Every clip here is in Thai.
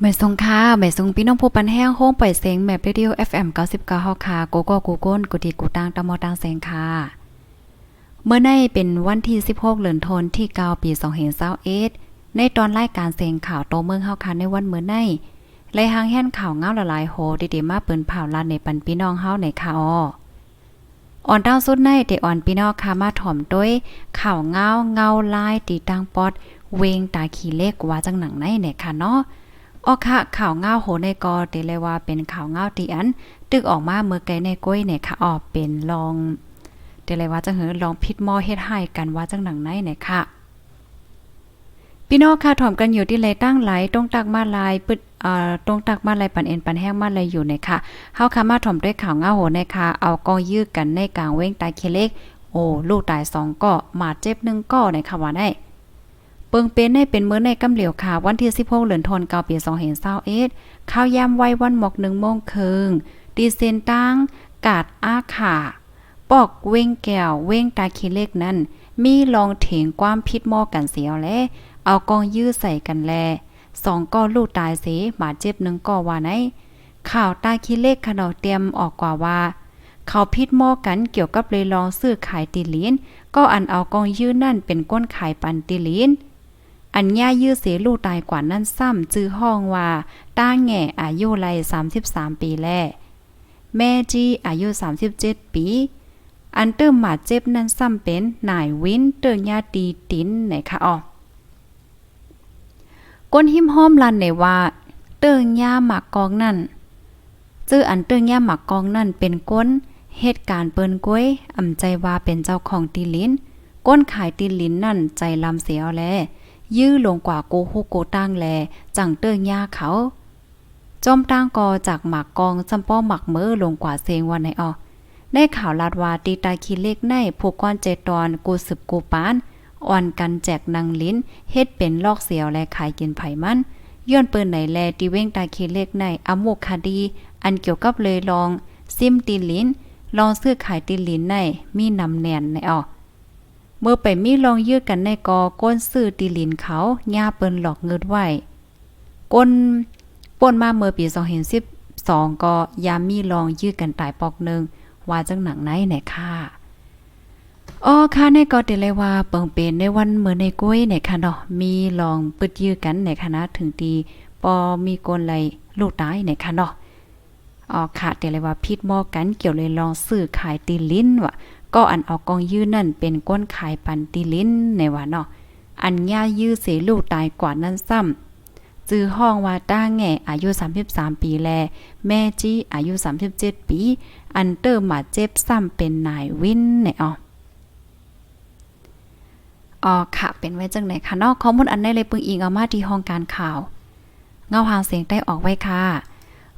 ไม่ทรงค่าไม่ทรงพี่น้องผู้ปันแห้งโฮงปล่อยเสียงแมปเรดิโอ FM 99ฮอคาโกโก้กูก้นกูดีกูตังตะมอตังแสงค่ะ เมื่อในเป็นวันที่ 16เดือนธันวาคมที่9ปี2021ในตอนรายการเสียงข่าวโตเมืองเฮาค่ะในวันเมื่อในไล่หางแห่นข่าวเงาละลายโหดีๆมาเปิ้นเผาลานในปันพี่น้องเฮาในค่ะอออ่อนดาวสุดในเดอ่อนพี่น้องค่ะมาถ่อมด้วยข่าวเงาเงาลายตีตังปอดเวงตาขี้เล็กว่าจังหนังในเนี่ยค่ะเนาะ ออค่ะข่าวเงาโหในกอเตเลยว่าเป็นข่าวเงาตีอัน ตึกออกมาเมื่อไกลในก้อยเนี่ยค่ะออกเป็นลองเตเลยว่าจะเหือลองพิษหม้อเฮ็ดให้กันว่าจังหนังไหนเนี่ยค่ะพี่น้องค่ะถ่อมกันอยู่ที่เลยตั้งไหลตรงตักมาลายปึดเอ่อตรงตักมาลายปันเอ็นปันแห้งมาลายอยู่ในค่ะเฮาค่ะมาถ่อมด้วยข่าวเงาโหในค่ะเอากองยื้อกันในกลางเว้งตายเคเล็กโอ้ลูกตายสองก่อหมาเจ็บหนึ่งก่อในค่ะว่าได้ เปิงเป็นในเป็นมื้อในกำเหลียวค่ะ วันที่16เดือนธันวาคมปี2021ข้าวยามไว้วันหมอก1โมงครึ่งดีเซนตั้งกาดอาขาปอกเว้งแก้วเว้งตาขี้เล็กนั้น มีลองเถงความพิษหม้อกันเสียวแลเอากองยื้อใส่กันแลสองก้อลูกตายเสบาดเจ็บหนึ่งก้อว่าไหนข่าวตาขี้เล็กขนอเตรียมออกกว่าว่า เขาพิษหม้อกันเกี่ยวกับเลยลองซื้อขายตีลีนก็อันเอากองยื้อนั่นเป็นก้นขายปันตีลีน อันย่ายื้อเสียลูกตายกว่านั้นซ้ำจื้อห้องว่าต้าแง่อายุไร33 ปีแลแม่จี้อายุ 37 ปี อันเติมหมาเจ็บนั้นซ้ำเป็นนายวินเตอร์ญาตีตินไหนคะอ๋อก้นหิมห้อมลันในว่าเติงย่าหมากกองนั่นจื้ออันเติงย่าหมากกองนั่นเป็นก้น เหตุการณ์เปิ้นก้วยอำใจว่าเป็นเจ้าของตีลิ้น ก้นขายตีลิ้นนั่นใจลำเสียเอาแล ยื้อลงกว่าโกฮูโกตั้งแล จังเติ้งย่าเขาจอมตั้งกอจากหมากกองจำป้อหมักเมือลงกว่าเซงวันในออได้ข่าวลาดว่าตีตาคีเล็กในผูกก้อนเจตอนกูสืบกูปานอ่อนกันแจกนางลิ้นเฮ็ดเป็นลอกเสียวและขายกินไผ่มันย้อนปืนไหนแลตีเว้งตาคีเล็กในอโมคคดี อันเกี่ยวกับเลยลอง ซิมตีลิ้น ลองซื้อขายตีลิ้นในมีนำแนนในออ เมื่อไปมีลองยื้อกันในกอก้นซื้อตีลินเขาย่าเปิ้นหลอกเงินไว้ก้นป่นมาเมื่อปี2012ก็ยามมีลองยื้อกันตายปอกหนึงว่าจังหนังไหนไหนค่ะอ๋อค่ะในก็เตเลยว่าเปิงเป็นในวันเมื่อในก้วยไหนค่ะเนาะมีลองปึดยื้อกันในคณะถึงตีปอมีกนไหลลูกตายไหนค่ะเนาะอ๋อค่ะเตเลยว่าพิษหม้อกันเกี่ยวเลยลองซื้อขายตีลิ้นว่ะ ก็อันเอากองยื้อนั่นเป็นก้นขายปันติลิ้นในว่าเนาะอันย่ายื้อเสลูกตายกว่านั้นซ้ำจื้อห้องว่าต้าแง่อายุ 33 ปีแล แม่จี้อายุ 37 ปี อันเตอร์มาเจ็บซ้ำเป็นนายวินในอ๋ออ๋อค่ะ เป็นไว้จังไหนคะนาะข้อมูลอันได้เลยปึงอิงเอามาที่ห้องการข่าว เงาหางเสียงได้ออกไว้ค่ะ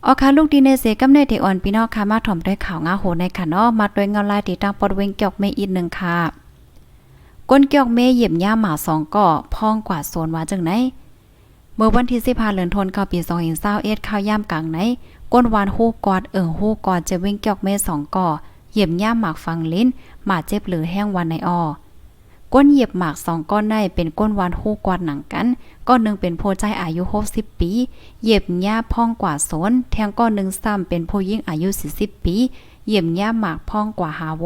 ออค่ะลูกดีเนเซกำเนเดอ่อนพี่น้องค่ะมาถ่อมด้วยข่าวงาโหในค่ะเนาะมาด้วยเงาลายตีตั้งปอดเวงเกียกเมอีกหนึ่งค่ะก้นเกียกเมเหยียบย่าหมาสองก่อพองกว่าโซนว่าจังไหนเมื่อวันที่15เดือนธันวาคมปี2021ข้าวย่ามกลางไหนก้นวานฮู้กอดเอิงฮู้กอดจะเวงเกียกเมสองก่อเหยียบย่าหมากฟังลิ้นหมาเจ็บหรือแห้งวันในออ ก้นเหยียบหมากสองก้อนในเป็นก้นวานฮู้กอดหนังกัน ก้อนหนึ่งเป็นโพใจอายุ60ปี เหยียบหญ้าพ่องกว่าโสนแทงก้อนหนึ่งซ้ำเป็นผู้ยิ่งอายุ40ปี เหยียบหญ้าหมากพ่องกว่าหาโว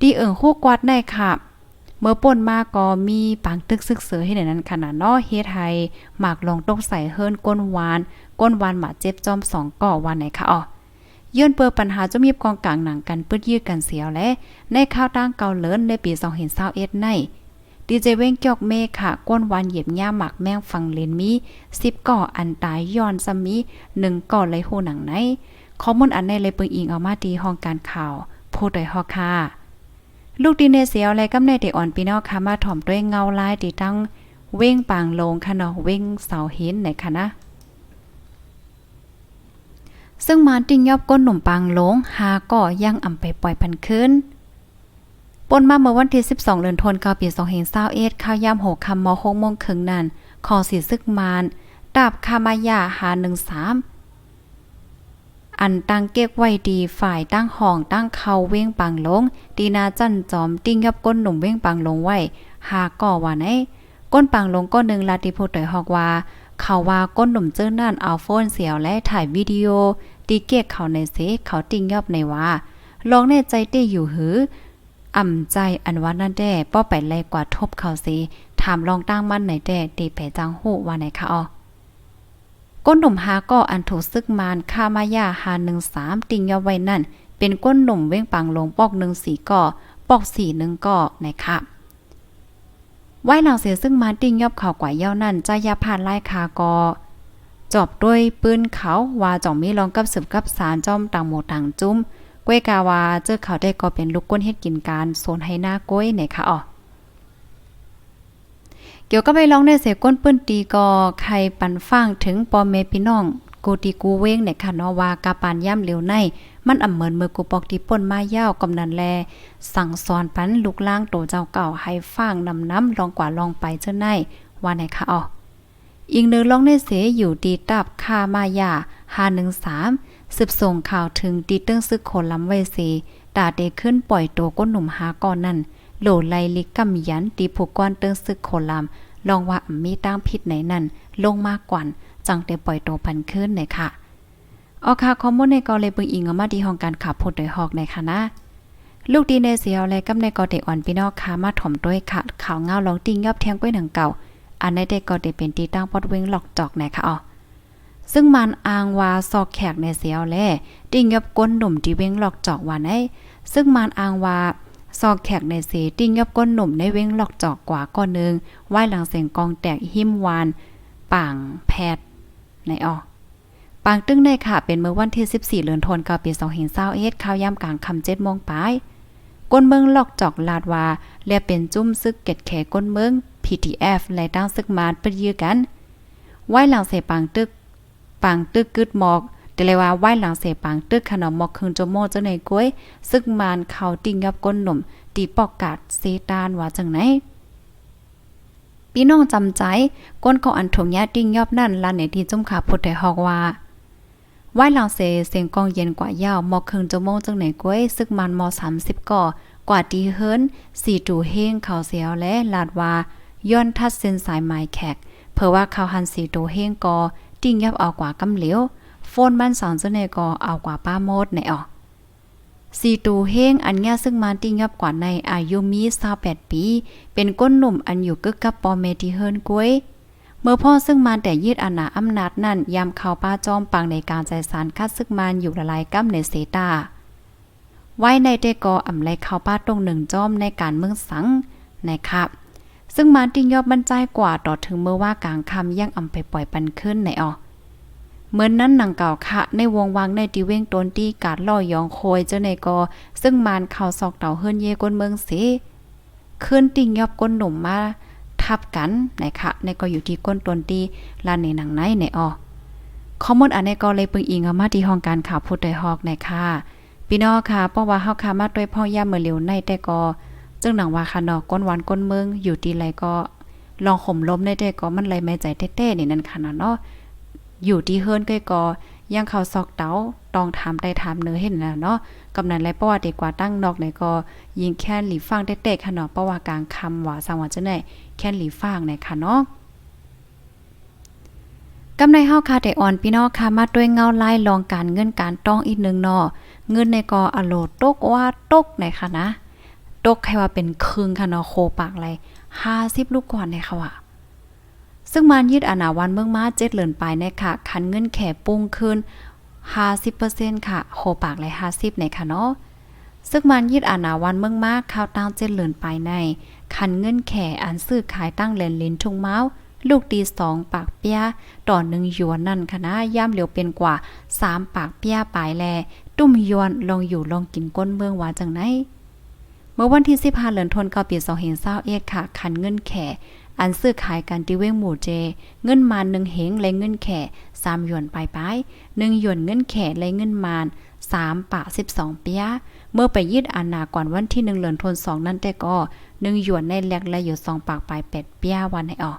ดีเอิงฮู้กวาดได้ค่ะเมื่อป่นมาก็มีปังตึกซึกเสือให้ในนั้นขนาดนาะเฮ็ดให้หมากลองตกใส่เฮิรนก้นวาน ก้นวานหมาเจ็บจอมสองก่อวันไหนคะอ๋อ ย้อนเปิดปัญหาจะมีบกองกลางหนังกันปื้ดยืดกันเสียวและในข้าวตั้งเกาเลินในปี2021ในดีเจเว้งเกียกเมฆค่ะ ก้นวันเหยียบหญ้าหมักแมงฟังเลนมี10ก่ออันตายย้อนซะมี1ก่อเลยโหหนังไหนข้อมูลอันในเลยเปิงอิงเอามาดีห้องการข่าวผู้ใดฮอค่ะลูกดีเนเสียวและกำเนิดเดอ่อนปีนอกค่ะมาถ่อมด้วยเงาลายตีตั้งเว้งปางลงค่ะเนาะเว้งเสาห็นไหนค่ะนะ ซึ่งมาติ้งยอบก้นหนุ่มปางลงหาก่อยังอ่ำไปปล่อยพันคืนปนมาเมื่อวันที่ 12เดือนธันวาคมปี2021ข้าวยาม6คำม6โมงครึ่งนั้นขอสีซึกมานดาบคามายาหา13อันตั้งเก็กไว้ดีฝ่ายตั้งห้องตั้งเขาเว้งปังลงดีนาจันจอมติ้งยับก้นหนุ่มเว้งปังลงไว้หาก่อว่าไหนก้นปังลงก้นหนึ่งลาติโพดอยฮอกว่า เขาว่าก้นหนุ่มเจ้านั่นเอาโฟนเสียวและถ่ายวิดีโอ ตีเกียกเขาในเสเขาติงยอบในว่าลองในใจเต้อยู่หืออ่ำใจอันว่านั่นแด้ป้อไปไล่กว่าทบเขาสิถามลองตั้งมั่นไหนแด้ตีแผจังหูว่าไหนคะอ๋อก้นหนุ่มหาก็อันถูกซึกมานค่ามายาหาหนึ่งสามติงยอบไว้นั่น เป็นก้นหนุ่มเว้งปังลงปอกหนึ่งสีก่อปอกสีหนึ่งก่อนะคะ ไว้หลังเสียซึ่งมาติ้งยอบเขากว่าเย้านั่นจะยาผ่านไล่คากอ จอบด้วยปืนเขาว่าจ่องมีรองกับสืบกับสารจอมต่างหมู่ต่างจุ้มก้วยกาวาเจอเขาได้ก็เป็นลูกก้นเฮ็ดกินการโซนให้หน้าก้วยเนี่ยค่ะอ๋อเกี่ยวกับไปลองในเสก้นปื้นตีก็ใครปันฟังถึงปอเมพี่น้อง กูตีกูเว้งเนี่ยค่ะเนาะว่ากาปานย่ำเหลียวใน มันอ่ำเหมือนมือกูปอกที่ป่นมายาวกำนันแล สั่งสอนปันลูกล่างโตเจ้าเก่าให้ฟังนำน้ำลองกว่าลองไปเจ้าในว่าไหนคะอ๋ออีกหนึ่งลองในเสอยู่ดีตับคามายา513สืบส่งข่าวถึงตีเติ้งซึกคนลำไวเสตาเดขึ้นปล่อยตัวก้นหนุ่มหาก่อนนั่นโหลไลลิกกำยันตีผูกก้อนเติ้งซึกคนลำลองว่ามีตั้งผิดไหนนั่นลงมากกว่า จังได้ปล่อยตัวพันขึ้นเลยค่ะออค่ะคอมมูนในกอเลยปึงอิงออกมาที่ห้องการขับพดโดยหอกในค่ะนะลูกดีในเสียวและกำในกอเด็กอ่อนพี่นองค่ะมาถ่อมด้วยค่ะข่าวเงาลองติงยอบแทงก้วยหนังเก่า อันในเด็กก็ได้เป็นตีตั้งปอดเวงหลอกจอกไหนค่ะอ๋อซึ่งมันอ้างว่าซอกแขกในเสียวแลติงยอบก้นหนุ่มที่เวงหลอกจอกว่าในซึ่งมันอ้างว่าซอกแขกในเสติ้งยอบก้นหนุ่มในเวงหลอกจอกกว่าก้อนนึงไหวหลังเสียงกองแตกหิมวานป่างแพทย์ ในออปางตึ้งในค่ะ เป็นเมื่อวันที่14เดือนธันวาคมปี2021ข้าวย่ำกลางค่ำ7โมงปลายก้นเมืองลอกจอกลาดว่าและเป็นจุ้มซึกเก็ดแขก้นเมือง PTF และตั้งซึกมาปยื้อกันไหว้หลังเสปางตึก ปางตึกกึดหมอกแต่เลยว่าไหว้หลังเสปางตึกขนมหมอกคืนจโมเจ้าในกล้วย ซึกมานเขาติงกับก้นหนุ่มตีปอกกาดเซตานว่าจังไหน พี่น้องจำใจก้นเขาอันถงยาติ้งยอบนั่นลานในที่จุ่มขาพุทธหอกว่าไหวลังเสเสียงกองเย็นกว่ายาวมอครึ่งจมงจังไหนก้วยซึกมันมอ30ก่อกว่าตีเฮิรนสี่จูเฮงเขาเสียวและลาดว่าย้อนทัดเส้นสายไม้แขกเพราะว่าเขาหันสีตูเฮงกอติ้งยับเอากว่ากำเหลียวโฟนบ้านสอนเจ้าในกอเอากว่าป้าโมดในออก สีตูเฮงอันเนี้ยซึ่งมาติงยับกว่าในอายุมี28ปี เป็นก้นหนุ่มอันอยู่กึกกับปอเมติเฮิรนก้วยเมื่อพ่อซึ่งมานแต่ยืดอาณาอำนาจนั่นยามเข้าป้าจอมปังในการใจสารคัดซึกมานอยู่ละลายกั้มในเซตาไว้ในเตกออำไลเข้าป้าตรงหนึ่งจอมในการเมืองสังนะครับซึ่งมานติงยอบบรรจัยกว่าต่อถึงเมื่อว่ากลางคำยังอำไปปล่อยปันขึ้นในออ เหมือนนั้นหนังเก่าค่ะ ในวงวางในตีเว้งตนตีกาดล่อยองโคยเจ้าในกอ ซึ่งมานเข้าซอกเต่าเฮิรนเยก้นเมืองสิขึ้นติ่งยอบก้นหนุ่มมาทับกันไหนคะในก็อยู่ที่ก้นตนตีลานในหนังไหนในออข้อมูลอันในก็เลยปึงอิงเอามาที่ห้องการข่าวพูดโดยฮอกในค่ะพี่น้องค่ะเพราะว่าเฮาค่ะมาด้วยพ่อย่าเมื่อเร็วในแต่ก็จึงหนังว่าค่ะนาะก้นหวานก้นเมืองอยู่ที่ไรก็ลองข่มล้มได้แต่ก็มันเลยไม่ใจเต้ๆนี่นั่นค่ะเนาะ อยู่ที่เฮิรนก็ก็ยังเขาซอกเตาต้องถามได้ถามเนื้อเห็นนะเนาะกำนันและประวัติกว่าตั้งนอกในก็ยิงแค่หลีฟังเต้ๆค่ะเนาะเพราะว่ากลางคำว่าสังว่าจะไหนแค่หลีฟังในค่ะเนาะกำในเฮาคาได้อ่อนพี่น้องค่ะมาด้วยเงาไลายลองการเงินการต้องอีกนึงเนาะเงินในกออโลตกว่าตกไหนค่ะนะตกแค่ว่าเป็นครึ่งค่ะเนาะโคปากอะไร50ลูกก่อนในค่ะว่า ซึ่งมันยืดอนาวันเมืองมาเจ็ดเหลือนไปในค่ะคันเงินแขปุ้งขึ้น 50%ค่ะโคปากเลย50ในค่ะเนาะซึ่งมันยืดอนาวันเมืองมากข้าวตั้งเจ็ดเหลือนไปใน คันเงินแขอันซื้อขายตั้งเลนลินทุ่งเมาส์ลูกตีสองปากเปียต่อหนึ่งหยวนนั่นค่ะนะย่ำเหลียวเป็นกว่าสามปากเปียปลายแล ตุ้มยวนลองอยู่ลองกินก้นเมืองว่าจังไหนเมื่อวันที่สิบห้าเดือนธันวาคมปีสองเห็นเศร้าเอ็ดค่ะ คันเงินแข อันซื้อขายกันที่เว้งหมู่เจ เงินมานหนึ่งเหงและเงินแข่สามหยวนปลายปลายหนึ่งหยวนเงินแข่และเงินมานสามปะสิบสองเปียเมื่อไปยืดอานาก่อนวันที่หนึ่งเหลือนทนสองนั่นแต่ก็หนึ่งหยวนในแลกและอยู่สองปากปลายเป็ดเปียวันให้ออก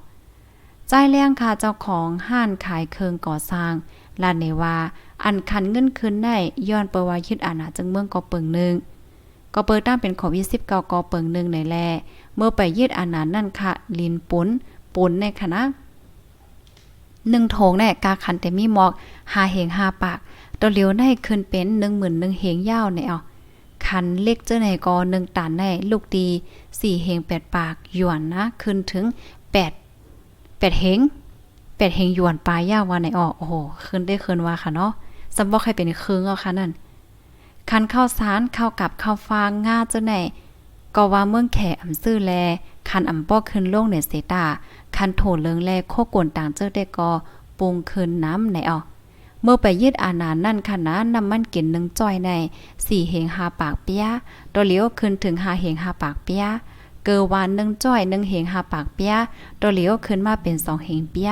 ใจแรงค่ะเจ้าของห้านขายเคิงก่อสร้างลานเนวาอันคันเงินคืนได้ย้อนเปว่ายึดอาณาจึงเมืองก็เปิงหนึ่ง ก็เปิดตั้งเป็นขอวิสิบเกากอเปิงหนึ่งในแลเมื่อไปยืดอาณานั่นค่ะ ลินปุ้นปุ้นในคณะหนึ่งโถงเนี่ยกาขันแต่มีหมอกหาเหงหาปากตัวเลียวในขึ้นเป็นหนึ่งหมื่นหนึ่งเหงยาวเนี่ยเอาคันเล็กเจ้าไหนก็หนึ่งตันในลูกดีสี่เหงแปดปากหยวนนะขึ้นถึงแปดแปดเหงแปดเหงหยวนปลายยาวว่าไหนออกโอ้โหขึ้นได้ขึ้นว่าค่ะเนาะสำบอกให้เป็นคืงเอาค่ะนั่น คันข้าวสารข้าวกับข้าวฟางง่าเจ้าไหนก็ว่าเมืองแขอำซื่อแล คันอำป้อขึ้นลงในเซตาคันโถเลิงแลโคกวนต่างเจ้าได้ก็ปุงคืนน้ำในเอาเมื่อไปยืดอาณานั่นค่ะนะน้ำมันกินหนึ่งจ้อยในสี่เหงหาปากเปียตัวเลี้ยวขึ้นถึงหาเหงหาปากเปียเกอวานหนึ่งจ้อยหนึ่งเหงหาปากเปียตัวเลี้ยวขึ้นมาเป็นสองเหงเปีย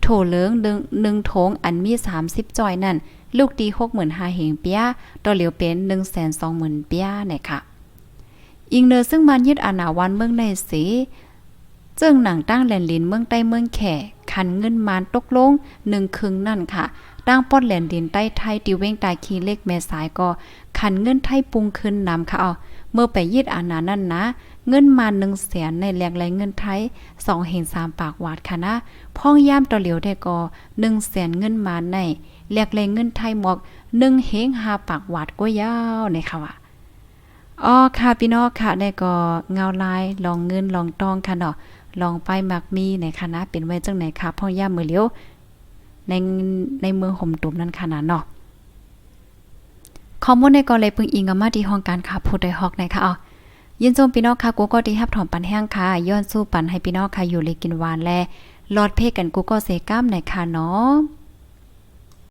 โถเลิงหนึ่งหนึ่งโถงอันมีสามสิบจ้อยนั่น ลูกดีหกหมื่นหาเหงเปียตัวเหลียวเป็นหนึ่งแสนสองหมื่นเปียเนี่ยค่ะ อิงเนอซึ่งมันยึดอาณาวันเมืองในสีเจิ้งหนังตั้งแหลนลินเมืองใต้เมืองแขคันเงินมานตกลงหนึ่งครึ่งนั่นค่ะตั้งป้อนแหลนดินใต้ไทยติเว้งตายคีเล็กแม่สายก็คันเงินไทยปรุงขึ้นนำค่ะเอาเมื่อไปยึดอาณานั่นนะ เงินมาหนึ่งแสนในแหลกไหลเงินไทยสองเห็นสามปากวาดค่ะนะ พ่องย่ามต่อเหลียวได้ก็หนึ่งแสนเงินมาใน แหลกไหลเงินไทยหมอกหนึ่งเฮงหาปากวาดก็ยยาวในค่ะว่าอ๋อค่ะพี่น้องค่ะได้ก็เงาลายลองเงินลองตองค่ะเนาะลองไปมักมีในคณะเป็นไว้จังไหนค่ะพ่อย่ามือเลี้ยวในในเมืองห่มตุมนั่นค่ะนะเนาะข้อมูลในก็เลยพิ่งอิงกับมาที่ห้องการค้าผู้ใดฮอกในค่ะเอายินโจมพี่น้องค่ะกูก็ที่ฮับถอมปันแห้งค่ะย้อนสู้ปันให้พี่น้องค่ะอยู่เลยกินหวานแลลอดเพกันกูก็เซก้ามในค่ะเนาะ